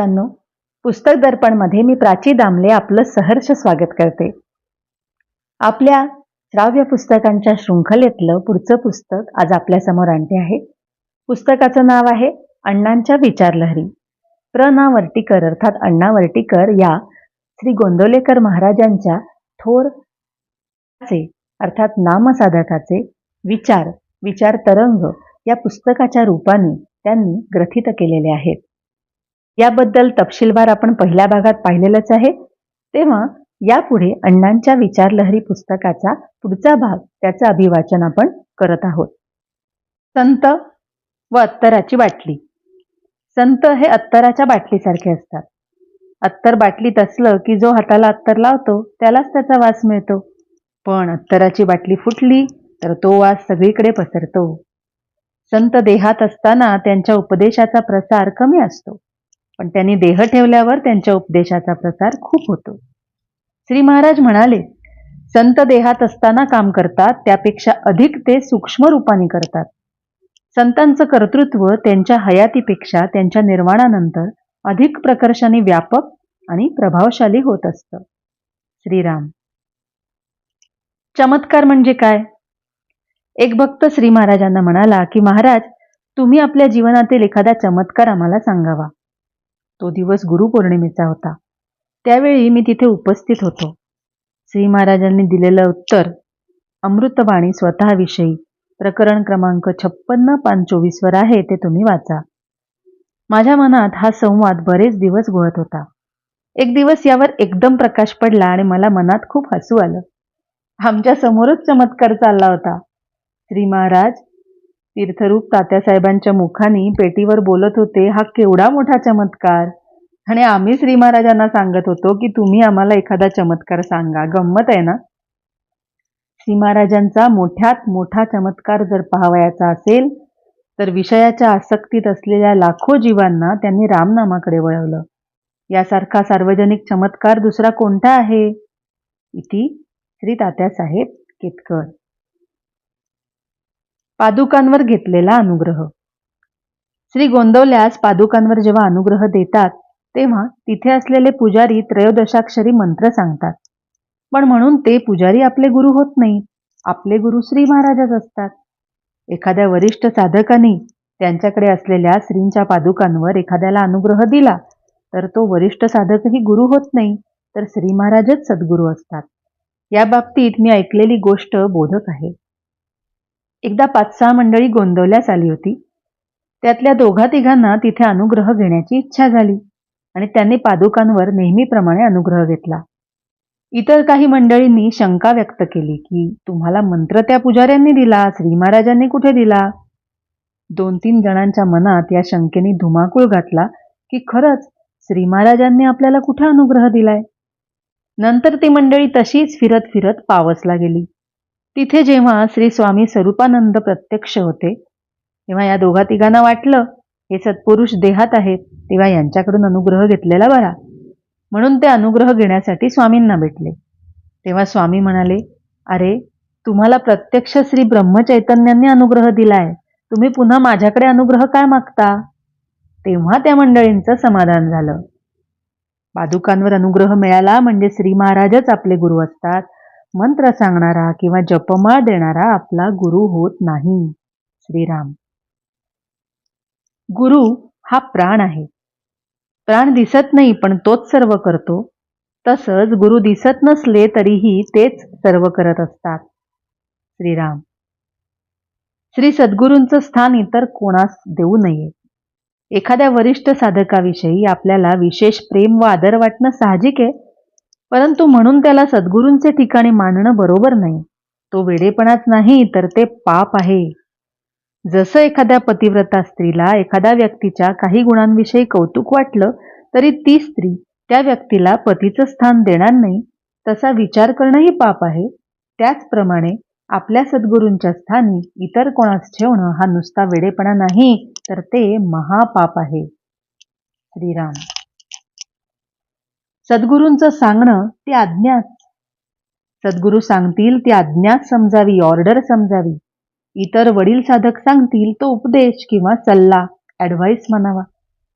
मित्रांनो पुस्तक दर्पणमध्ये मी प्राची दामले आपलं सहर्ष स्वागत करते. आपल्या श्राव्य पुस्तकांच्या शृंखलेतलं पुढचं पुस्तक आज आपल्यासमोर आणते आहे. पुस्तकाचं नाव आहे अण्णांच्या विचारलहरी. प्र. ना. वर्टीकर अर्थात अण्णा वर्टीकर या श्री गोंदवलेकर महाराजांच्या थोर चे अर्थात नामसाधकाचे विचार विचार तरंग या पुस्तकाच्या रूपाने त्यांनी ग्रथित केलेले आहेत. याबद्दल तपशीलवार आपण पहिल्या भागात पाहिलेलंच आहे. तेव्हा यापुढे अण्णांच्या विचारलहरी पुस्तकाचा पुढचा भाग त्याचं अभिवाचन आपण करत आहोत. संत व अत्तराची बाटली. संत हे अत्तराच्या बाटलीसारखे असतात. अत्तर बाटलीत असलं की जो हाताला अत्तर लावतो त्यालाच त्याचा वास मिळतो. पण अत्तराची बाटली फुटली तर तो वास सगळीकडे पसरतो. संत देहात असताना त्यांच्या उपदेशाचा प्रसार कमी असतो. पण त्यांनी देह ठेवल्यावर त्यांच्या उपदेशाचा प्रसार खूप होतो. श्री महाराज म्हणाले संत देहात असताना काम करतात त्यापेक्षा अधिक ते सूक्ष्म रूपाने करतात. संतांचं कर्तृत्व त्यांच्या हयातीपेक्षा त्यांच्या निर्माणानंतर अधिक प्रकर्षाने व्यापक आणि प्रभावशाली होत असतं. श्रीराम. चमत्कार म्हणजे काय? एक भक्त श्री महाराजांना म्हणाला की महाराज तुम्ही आपल्या जीवनातील एखादा चमत्कार आम्हाला सांगावा. तो दिवस गुरुपौर्णिमेचा होता. त्यावेळी मी तिथे उपस्थित होतो. श्री महाराजांनी दिलेलं उत्तर अमृतवाणी स्वतःविषयी प्रकरण क्रमांक छप्पन्न पान चोवीसवर आहे ते तुम्ही वाचा. माझ्या मनात हा संवाद बरेच दिवस घोळत होता. एक दिवस यावर एकदम प्रकाश पडला आणि मला मनात खूप हसू आलं. आमच्या समोरच चमत्कार चालला होता. श्री महाराज तीर्थरूप तात्यासाहेबांच्या मुखानी पेटीवर बोलत होते हा केवढा मोठा चमत्कार. आणि आम्ही श्री महाराजांना सांगत होतो की तुम्ही आम्हाला एखादा चमत्कार सांगा गंमत आहे ना? श्री महाराजांचा मोठ्यात मोठा चमत्कार जर पाहावयाचा असेल तर विषयाच्या आसक्तीत असलेल्या लाखो जीवांना त्यांनी रामनामाकडे वळवलं. यासारखा सार्वजनिक चमत्कार दुसरा कोणता आहे? इति श्री तात्यासाहेब केतकर. पादुकांवर घेतलेला अनुग्रह. श्री गोंदवल्यास पादुकांवर जेव्हा अनुग्रह देतात तेव्हा तिथे असलेले पुजारी त्रयोदशाक्षरी मंत्र सांगतात. पण म्हणून ते पुजारी आपले गुरु होत नाही. आपले गुरु श्री महाराजच असतात. एखाद्या वरिष्ठ साधकाने त्यांच्याकडे असलेल्या श्रींच्या पादुकांवर एखाद्याला अनुग्रह दिला तर तो वरिष्ठ साधकही गुरु होत नाही तर श्री महाराजच सद्गुरू असतात. या बाबतीत मी ऐकलेली गोष्ट बोधक आहे. एकदा पाच सहा मंडळी गोंदवल्यास आली होती. त्यातल्या दोघा तिघांना तिथे अनुग्रह घेण्याची इच्छा झाली आणि त्यांनी पादुकांवर नेहमीप्रमाणे अनुग्रह घेतला. इतर काही मंडळींनी शंका व्यक्त केली की तुम्हाला मंत्र त्या पुजाऱ्यांनी दिला श्री महाराजांनी कुठे दिला? दोन तीन जणांच्या मनात या शंकेने धुमाकूळ घातला की खरंच श्री महाराजांनी आपल्याला कुठे अनुग्रह दिलाय? नंतर ती मंडळी तशीच फिरत फिरत पावसला गेली. तिथे जेव्हा श्री स्वामी स्वरूपानंद प्रत्यक्ष होते तेव्हा या दोघा तिघांना वाटलं हे सत्पुरुष देहात आहेत तेव्हा यांच्याकडून अनुग्रह घेतलेला बरा. म्हणून ते अनुग्रह घेण्यासाठी स्वामींना भेटले. तेव्हा स्वामी म्हणाले अरे तुम्हाला प्रत्यक्ष श्री ब्रह्मचैतन्यांनी अनुग्रह दिलाय. तुम्ही पुन्हा माझ्याकडे अनुग्रह काय मागता? तेव्हा त्या मंडळींचं समाधान झालं. पादुकांवर अनुग्रह मिळाला म्हणजे श्री महाराजच आपले गुरु असतात. मंत्र सांगणारा किंवा जपमाळ देणारा आपला गुरु होत नाही. श्रीराम. गुरु हा प्राण आहे. प्राण दिसत नाही पण तोच सर्व करतो. तसंच गुरु दिसत नसले तरीही तेच सर्व करत असतात. श्रीराम. श्री सद्गुरूंचं स्थान इतर कोणास देऊ नये. एखाद्या वरिष्ठ साधकाविषयी आपल्याला विशेष प्रेम व आदर वाटणं साहजिक आहे? परंतु म्हणून त्याला सद्गुरूंचे ठिकाणी मानणं बरोबर नाही. तो वेडेपणाच नाही तर ते पाप आहे. जसं एखाद्या पतिव्रता स्त्रीला एखाद्या व्यक्तीच्या काही गुणांविषयी कौतुक वाटलं तरी ती स्त्री त्या व्यक्तीला पतीचं स्थान देणार नाही तसा विचार करणंही पाप आहे. त्याचप्रमाणे आपल्या सद्गुरूंच्या स्थानी इतर कोणास ठेवणं हा नुसता वेडेपणा नाही तर ते महापाप आहे. श्रीराम. सद्गुरूंचं सांगणं ती आज्ञाच. सद्गुरू सांगतील ती आज्ञाच समजावी ऑर्डर समजावी. इतर वडील साधक सांगतील तो उपदेश किंवा सल्ला ॲडवाईस म्हणावा.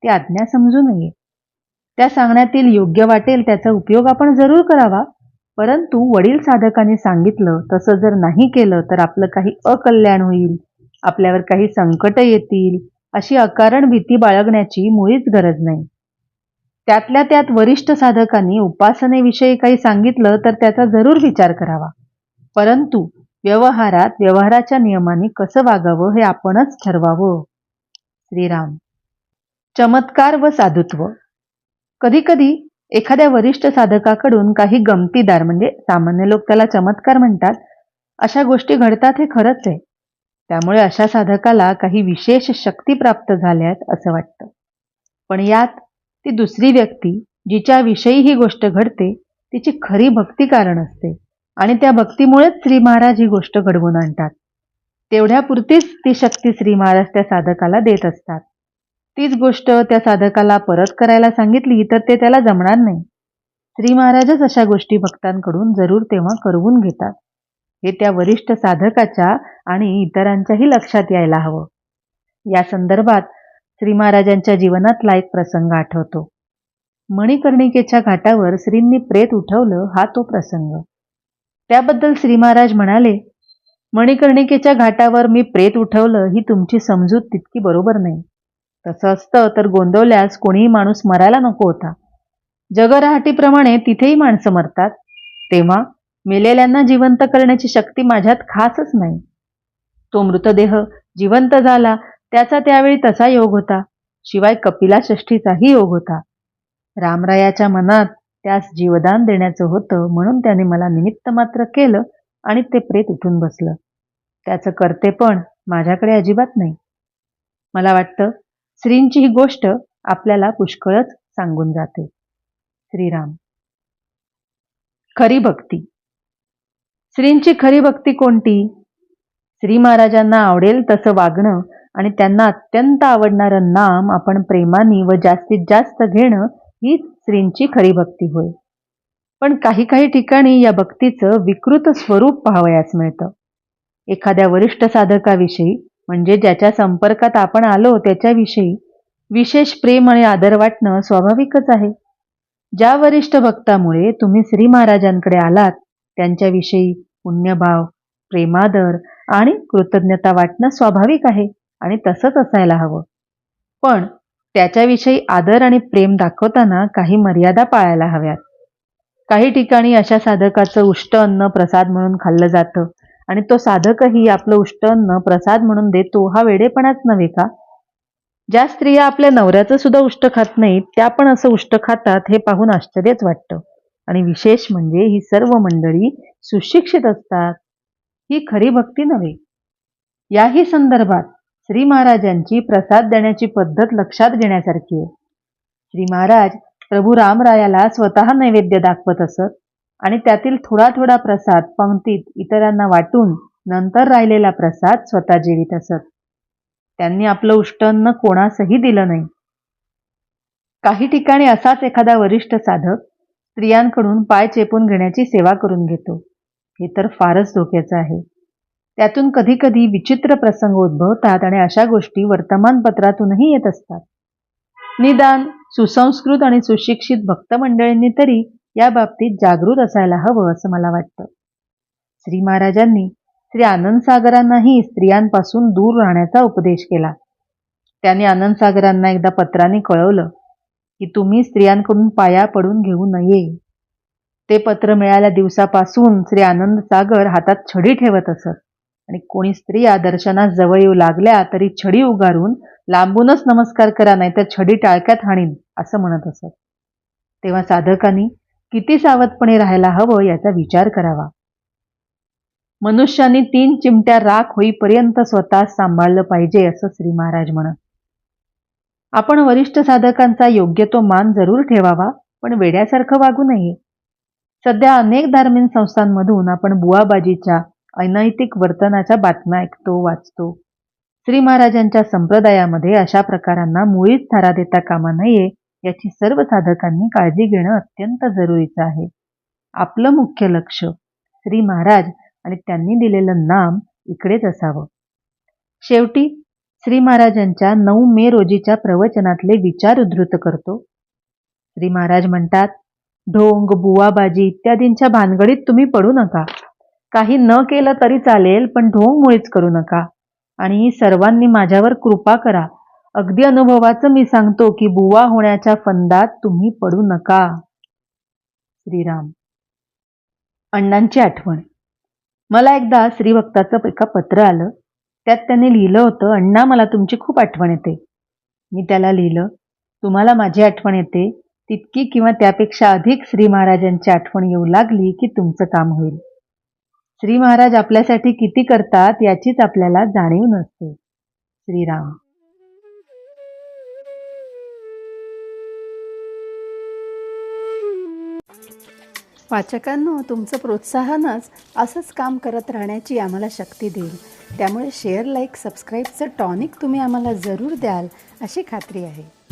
ती आज्ञा समजू नये. त्या सांगण्यातील योग्य वाटेल त्याचा उपयोग आपण जरूर करावा. परंतु वडील साधकांनी सांगितलं तसं जर नाही केलं तर आपलं काही अकल्याण होईल. आपल्यावर काही संकट येतील. अशी अकारण भीती बाळगण्याची मुळीच गरज नाही. त्यातल्या त्यात वरिष्ठ साधकांनी उपासनेविषयी काही सांगितलं तर त्याचा जरूर विचार करावा. परंतु व्यवहारात व्यवहाराच्या नियमाने कसं वागावं हे आपणच ठरवावं. श्रीराम. चमत्कार व साधुत्व. कधीकधी एखाद्या वरिष्ठ साधकाकडून काही गमतीदार म्हणजे सामान्य लोक त्याला चमत्कार म्हणतात अशा गोष्टी घडतात हे खरंच आहे. त्यामुळे अशा साधकाला काही विशेष शक्ती प्राप्त झाल्यात असं वाटतं. पण यात ती दुसरी व्यक्ती जिच्याविषयी ही गोष्ट घडते तिची खरी भक्ती कारण असते. आणि त्या भक्तीमुळेच श्री महाराज ही गोष्ट घडवून आणतात. तेवढ्यापुरतीच ती शक्ती श्री महाराज त्या साधकाला देत असतात. तीच गोष्ट त्या साधकाला परत करायला सांगितली तर ते त्याला जमणार नाही. श्री महाराजच अशा गोष्टी भक्तांकडून जरूर तेव्हा करवून घेतात. हे त्या वरिष्ठ साधकाच्या आणि इतरांच्याही लक्षात यायला हवं. या संदर्भात श्री महाराजांच्या जीवनातला एक प्रसंग आठवतो. मणिकर्णिकेच्या घाटावर श्रींनी प्रेत उठवलं हा तो प्रसंग. त्याबद्दल श्री महाराज म्हणाले मणिकर्णिकेच्या घाटावर मी प्रेत उठवलं ही तुमची समजूत तितकी बरोबर नाही. तसं असतं तर गोंदवल्यास कोणीही माणूस मरायला नको होता. जगरहाटीप्रमाणे तिथेही माणसं मरतात. तेव्हा मेलेल्यांना जिवंत करण्याची शक्ती माझ्यात खासच नाही. तो मृतदेह जिवंत झाला त्याचा त्यावेळी तसा योग होता. शिवाय कपिला षष्ठीचाही योग होता. रामरायाच्या मनात त्यास जीवदान देण्याचं होतं म्हणून त्याने मला निमित्त मात्र केलं आणि ते प्रेत उठून बसलं. त्याचं करते पण माझ्याकडे अजिबात नाही. मला वाटतं श्रींची ही गोष्ट आपल्याला पुष्कळच सांगून जाते. श्रीराम. खरी भक्ती. श्रींची खरी भक्ती कोणती? श्री महाराजांना आवडेल तसं वागणं आणि त्यांना अत्यंत आवडणारं नाम आपण प्रेमाने व जास्तीत जास्त घेणं हीच श्रींची खरी भक्ती होय. पण काही काही ठिकाणी या भक्तीचं विकृत स्वरूप पाहावयास मिळतं. एखाद्या वरिष्ठ साधकाविषयी म्हणजे ज्याच्या संपर्कात आपण आलो त्याच्याविषयी विशेष प्रेम आणि आदर वाटणं स्वाभाविकच आहे. ज्या वरिष्ठ भक्तामुळे तुम्ही श्री महाराजांकडे आलात त्यांच्याविषयी पुण्यभाव प्रेमादर आणि कृतज्ञता वाटणं स्वाभाविक आहे. आणि तसंच असायला हवं. पण त्याच्याविषयी आदर आणि प्रेम दाखवताना काही मर्यादा पाळायला हव्यात. काही ठिकाणी अशा साधकाचं उष्ट अन्न प्रसाद म्हणून खाल्लं जातं आणि तो साधकही आपलं उष्ट अन्न प्रसाद म्हणून देतो हा वेडेपणाच नव्हे का? ज्या स्त्रिया आपल्या नवऱ्याचं सुद्धा उष्ट खात नाहीत त्या पण असं उष्ट खातात हे पाहून आश्चर्यच वाटतं. आणि विशेष म्हणजे ही सर्व मंडळी सुशिक्षित असतात. ही खरी भक्ती नव्हे. याही संदर्भात श्री महाराजांची प्रसाद देण्याची पद्धत लक्षात घेण्यासारखी आहे. श्री महाराज प्रभू रामरायाला स्वतः नैवेद्य दाखवत असत आणि त्यातील थोडा थोडा प्रसाद पंक्तीत इतरांना वाटून नंतर राहिलेला प्रसाद स्वतः जेवित असत. त्यांनी आपलं उष्टन्न कोणासही दिलं नाही. काही ठिकाणी असाच एखादा वरिष्ठ साधक स्त्रियांकडून पाय चेपून घेण्याची सेवा करून घेतो. हे तर फारच धोक्याचं आहे. त्यातून कधी कधी विचित्र प्रसंग उद्भवतात आणि अशा गोष्टी वर्तमानपत्रातूनही येत असतात. निदान सुसंस्कृत आणि सुशिक्षित भक्त मंडळींनी तरी या बाबतीत जागृत असायला हवं असं मला वाटतं. श्री महाराजांनी श्री आनंदसागरांनाही स्त्रियांपासून दूर राहण्याचा उपदेश केला. त्याने आनंदसागरांना एकदा पत्राने कळवलं की तुम्ही स्त्रियांकडून पाया पडून घेऊ नये. ते पत्र मिळाल्या दिवसापासून श्री आनंद सागर हातात छडी ठेवत असत. आणि कोणी स्त्रिया दर्शनास जवळ येऊ लागल्या तरी छडी उगारून लांबूनच नमस्कार करा नाही तर छडी टाळक्यात हाणीन असं म्हणत असत. तेव्हा साधकांनी किती सावधपणे राहायला हवं याचा विचार करावा. मनुष्याने तीन चिमट्या राख होईपर्यंत स्वतः सांभाळलं पाहिजे असं श्री महाराज म्हणत. आपण वरिष्ठ साधकांचा योग्य तो मान जरूर ठेवावा पण वेड्यासारखं वागू नये. सध्या अनेक धार्मिक संस्थांमधून आपण बुवाबाजीच्या अनैतिक वर्तनाच्या बातम्या ऐकतो वाचतो. श्री महाराजांच्या संप्रदायामध्ये अशा प्रकारांना मुळीच थारा देता कामा नये याची सर्व साधकांनी काळजी घेणं अत्यंत जरुरीचं आहे. आपलं मुख्य लक्ष श्री महाराज आणि त्यांनी दिलेलं नाम इकडेच असावं. शेवटी श्री महाराजांच्या नऊ मे रोजीच्या प्रवचनातले विचार उद्धृत करतो. श्री महाराज म्हणतात ढोंग बुवाबाजी इत्यादींच्या भानगडीत तुम्ही पडू नका. काही न केलं तरी चालेल पण ढोंग मुळीच करू नका. आणि सर्वांनी माझ्यावर कृपा करा. अगदी अनुभवाचं मी सांगतो की बुवा होण्याच्या फंदात तुम्ही पडू नका. श्रीराम. अण्णांची आठवण. मला एकदा श्रीभक्ताचं एका पत्र आलं. त्यात त्याने लिहिलं होतं अण्णा मला तुमची खूप आठवण येते. मी त्याला लिहिलं तुम्हाला माझी आठवण येते. तितकी किंवा त्यापेक्षा अधिक श्री महाराजांची आठवण येऊ लागली की तुमचं काम होईल. श्री महाराज आपल्यासाठी किती करतात याचीच आपल्याला जाणीव नसते. श्रीराम. वाचकांनो तुमचं प्रोत्साहनच असंच काम करत राहण्याची आम्हाला शक्ती देईल. त्यामुळे शेअर लाईक सबस्क्राईबचं टॉनिक तुम्ही आम्हाला जरूर द्याल अशी खात्री आहे.